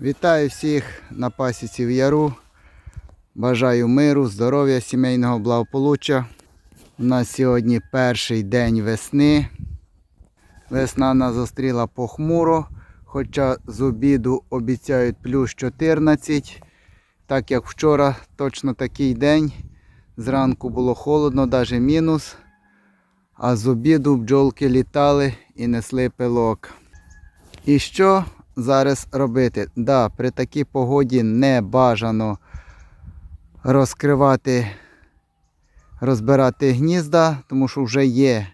Вітаю всіх на пасіці в Яру. Бажаю миру, здоров'я, сімейного благополуччя. У нас сьогодні перший день весни. Весна нас зустріла похмуро, хоча з обіду обіцяють плюс 14. Так як вчора точно такий день. Зранку було холодно, навіть мінус. А з обіду бджолки літали і несли пилок. І що зараз робити? Да, при такій погоді не бажано розкривати, розбирати гнізда, тому що вже є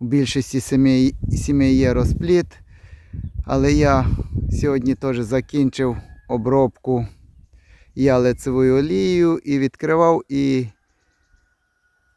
у більшості сімей, сімей є розпліт. Але я сьогодні теж закінчив обробку я лицевою олією і відкривав і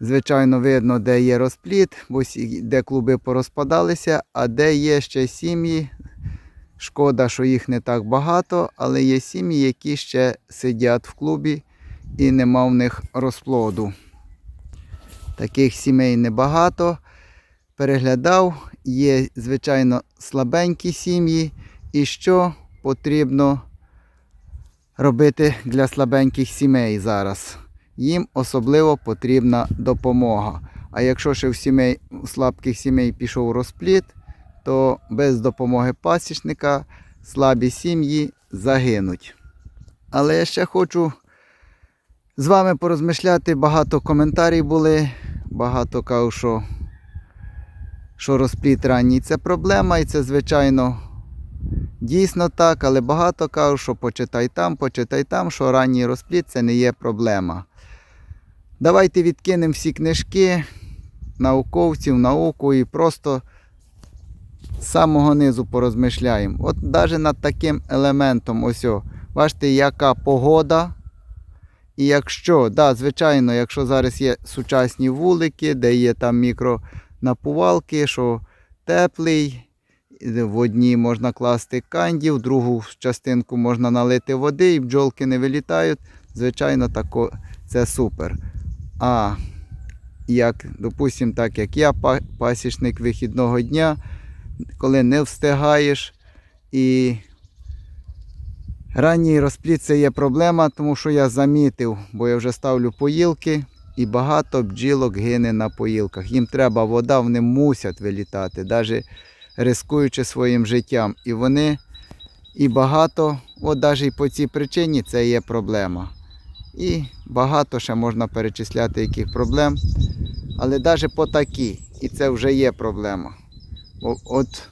Звичайно, видно, де є розпліт, бо де клуби порозпадалися, а де є ще сім'ї. Шкода, що їх не так багато, але є сім'ї, які ще сидять в клубі і нема в них розплоду. Таких сімей небагато. Переглядав, є, звичайно, слабенькі сім'ї. І що потрібно робити для слабеньких сімей зараз? їм особливо потрібна допомога. А якщо ще в сімей, у слабких сімей пішов розпліт, то без допомоги пасічника слабі сім'ї загинуть. Але я ще хочу з вами порозмишляти. Багато коментарів були, багато кажуть, що, що розпліт ранній це проблема, і це, звичайно, дійсно так, але багато кажуть, що почитай там, почитай там, що ранній розпліт це не є проблема. Давайте відкинемо всі книжки науковців, науку і просто з самого низу порозмишляємо. От навіть над таким елементом, ось, бачите, яка погода. І якщо, да, звичайно, якщо зараз є сучасні вулики, де є там мікронапувалки, що теплий, в одній можна класти канді, в другу частинку можна налити води і бджолки не вилітають. Звичайно, тако, це супер. А як, допустимо, так як я, пасічник вихідного дня, коли не встигаєш і ранній розпліт це є проблема, тому що я замітив, бо я вже ставлю поїлки і багато бджілок гине на поїлках. Їм треба вода, вони мусять вилітати, навіть рискуючи своїм життям. І вони і багато, от навіть по цій причині це є проблема. І багато ще можна перечисляти яких проблем. Але навіть по такій, і це вже є проблема. От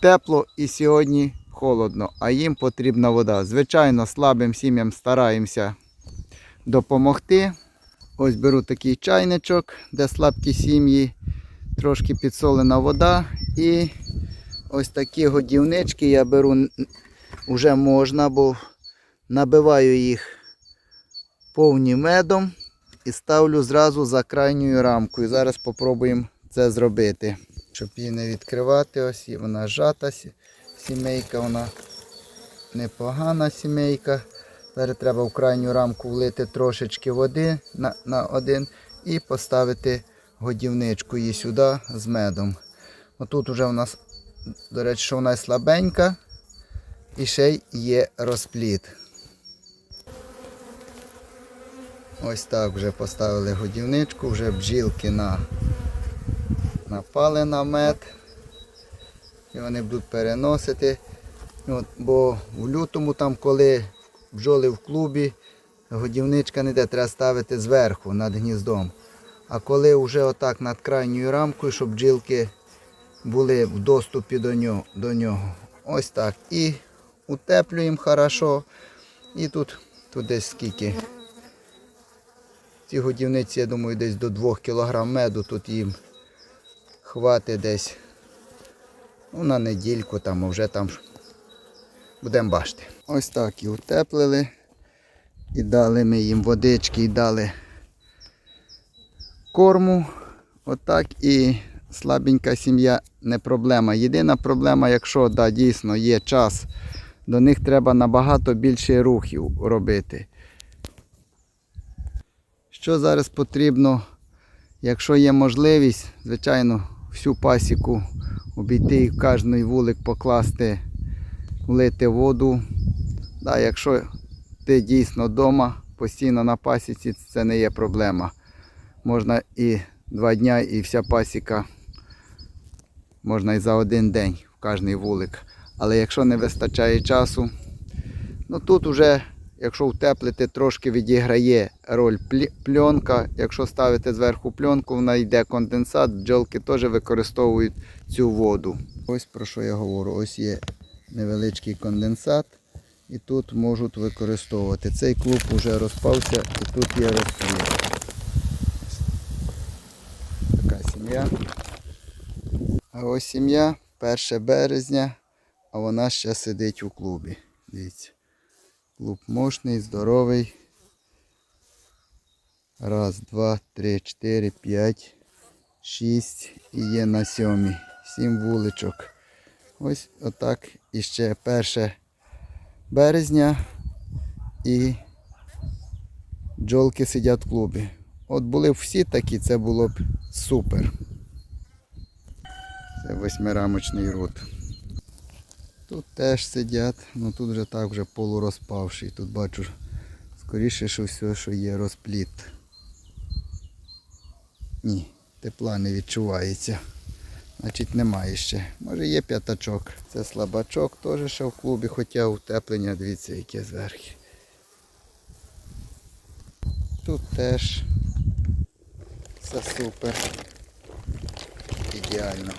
тепло і сьогодні холодно, а їм потрібна вода. Звичайно, слабим сім'ям стараємося допомогти. Ось беру такий чайничок, де слабкі сім'ї, трошки підсолена вода. І ось такі годівнички я беру вже можна, бо набиваю їх повні медом і ставлю зразу за крайньою рамкою. Зараз спробуємо це зробити. Щоб її не відкривати, ось вона зжата сі- сімейка, вона непогана сімейка. Зараз треба в крайню рамку влити трошечки води на, на один і поставити годівничку її сюди з медом. Отут вже у нас, до речі, що вона слабенька і ще й є розпліт. Ось так вже поставили годівничку, вже бджілки на, напали на мед. І вони будуть переносити. От, бо в лютому, там, коли бджоли в клубі, годівничка не йде, треба ставити зверху над гніздом. А коли вже отак над крайньою рамкою, щоб бджілки були в доступі до нього. Ось так. І утеплюємо хорошо. І тут, тут десь скільки. Ці годівниці, я думаю, десь до 2 кг меду тут їм хватить десь ну, на недільку там, а вже там будемо бачити. Ось так і утеплили. І дали ми їм водички, і дали корму. Отак і слабенька сім'я не проблема. Єдина проблема, якщо да, дійсно є час, до них треба набагато більше рухів робити. Що зараз потрібно, якщо є можливість, звичайно, всю пасіку обійти і в кожний вулик покласти влити воду. Да, якщо ти дійсно вдома, постійно на пасіці, це не є проблема. Можна і два дня, і вся пасіка, можна і за один день в кожний вулик. Але якщо не вистачає часу, ну тут вже, якщо утеплити, трошки відіграє роль пленка. Якщо ставити зверху пленку, вона йде конденсат, бджолки теж використовують цю воду. Ось про що я говорю. Ось є невеличкий конденсат. І тут можуть використовувати. Цей клуб вже розпався і тут є розплід. Така сім'я. А ось сім'я 1 березня, а вона ще сидить у клубі. Дивіться. Клуб мощний, здоровий. Раз, два, три, чотири, п'ять, шість і є на сьомій. Сім вуличок. Ось отак і ще 1 березня і бджолки сидять в клубі. От були б всі такі, це було б супер. Це восьмирамочний рот. Тут теж сидять, ну тут вже так вже полурозпавший. Тут бачу скоріше, що все, що є розпліт. Ні, тепла не відчувається. Значить немає ще. Може є п'ятачок. Це слабачок теж ще в клубі, хоча утеплення, дивіться, яке зверху. Тут теж все супер. Ідеально.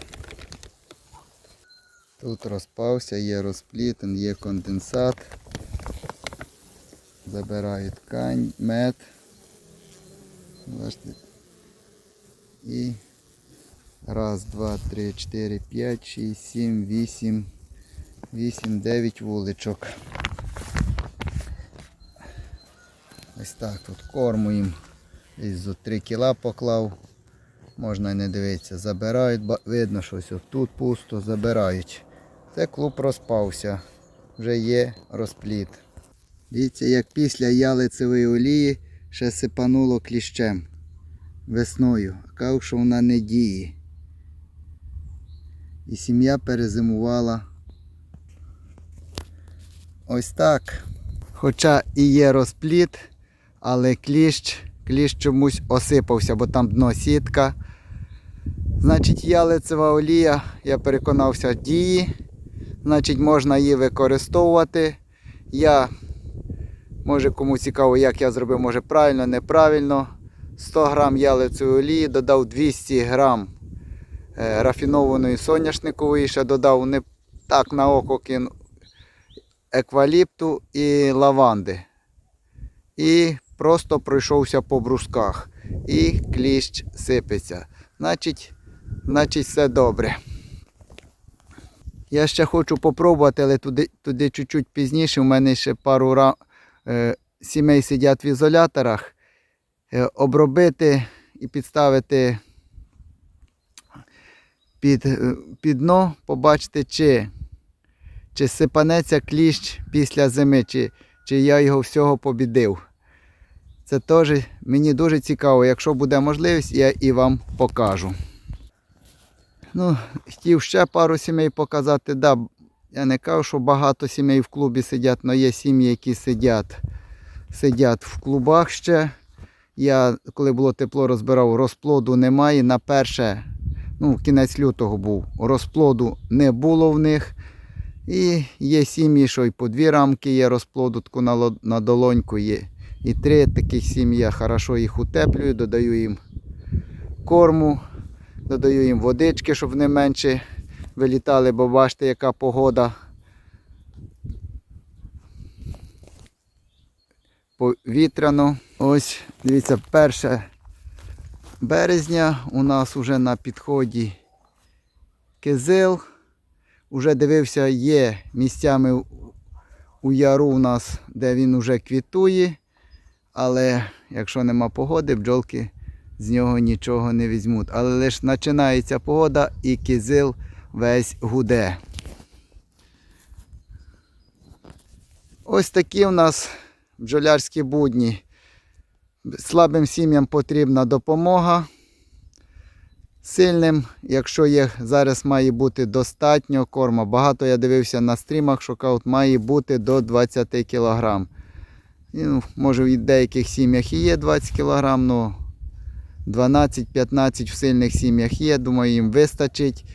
Тут розпався, є розплітен, є конденсат. Забираю ткань, мед. Бачите. І раз, два, три, чотири, п'ять, шість, сім, вісім, вісім, дев'ять вуличок. Ось так тут корму їм. Десь зо 3 кіла поклав. Можна не дивитися. Забирають, видно, що ось тут пусто, забирають. Це клуб розпався. Вже є розпліт. Дивіться, як після ялицевої олії ще сипануло кліщем весною. Кажу, що вона не діє. І сім'я перезимувала. Ось так. Хоча і є розпліт, але кліщ, кліщ чомусь осипався, бо там дно сітка. Значить, ялицева олія, я переконався, діє. Значить, можна її використовувати. Я, може кому цікаво, як я зробив, може правильно, неправильно. 100 грам ялицевої олії, додав 200 грам е, рафінованої соняшникової, ще додав не так на око кину екваліпту і лаванди. І просто пройшовся по брусках. І кліщ сипеться. Значить, значить все добре. Я ще хочу попробувати, але туди, туди чуть-чуть пізніше. У мене ще пару ра... е, сімей сидять в ізоляторах. Е, обробити і підставити під, е, під дно, побачити, чи, чи сипанеться кліщ після зими, чи, чи я його всього побідив. Це теж мені дуже цікаво. Якщо буде можливість, я і вам покажу. Ну, хотів ще пару сімей показати. Да, я не кажу, що багато сімей в клубі сидять, але є сім'ї, які сидять, сидять в клубах ще. Я, коли було тепло, розбирав, розплоду немає. На перше, ну, кінець лютого був, розплоду не було в них. І є сім'ї, що і по дві рамки є розплоду, таку на, на долоньку є. І три таких сім'ї, я хорошо їх утеплюю, додаю їм корму, додаю їм водички, щоб вони менше вилітали, бо бачите, яка погода. Повітряно. Ось, дивіться, 1 березня у нас вже на підході кизил. Уже дивився, є місцями у яру у нас, де він уже квітує. Але якщо нема погоди, бджолки з нього нічого не візьмуть. Але лише починається погода і кизил весь гуде. Ось такі у нас бджолярські будні. Слабим сім'ям потрібна допомога. сильним, якщо є зараз має бути достатньо корма. Багато я дивився на стрімах, що каут має бути до 20 кг. Ну, може в деяких сім'ях і є 20 кг, але 12-15 в сильних сім'ях є, думаю, їм вистачить.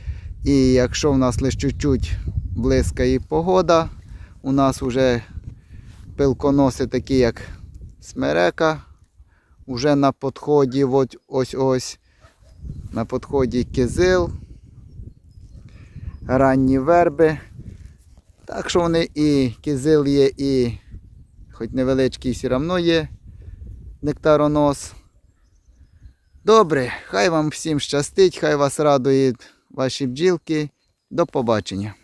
І якщо в нас лише чуть-чуть блискає погода, у нас вже пилконоси такі, як смерека, вже на підході ось ось. На підході кизил, ранні верби. Так що вони і кизил є, і хоч невеличкий все одно є нектаронос. Добре, хай вам всім щастить, хай вас радують ваші бджілки. До побачення.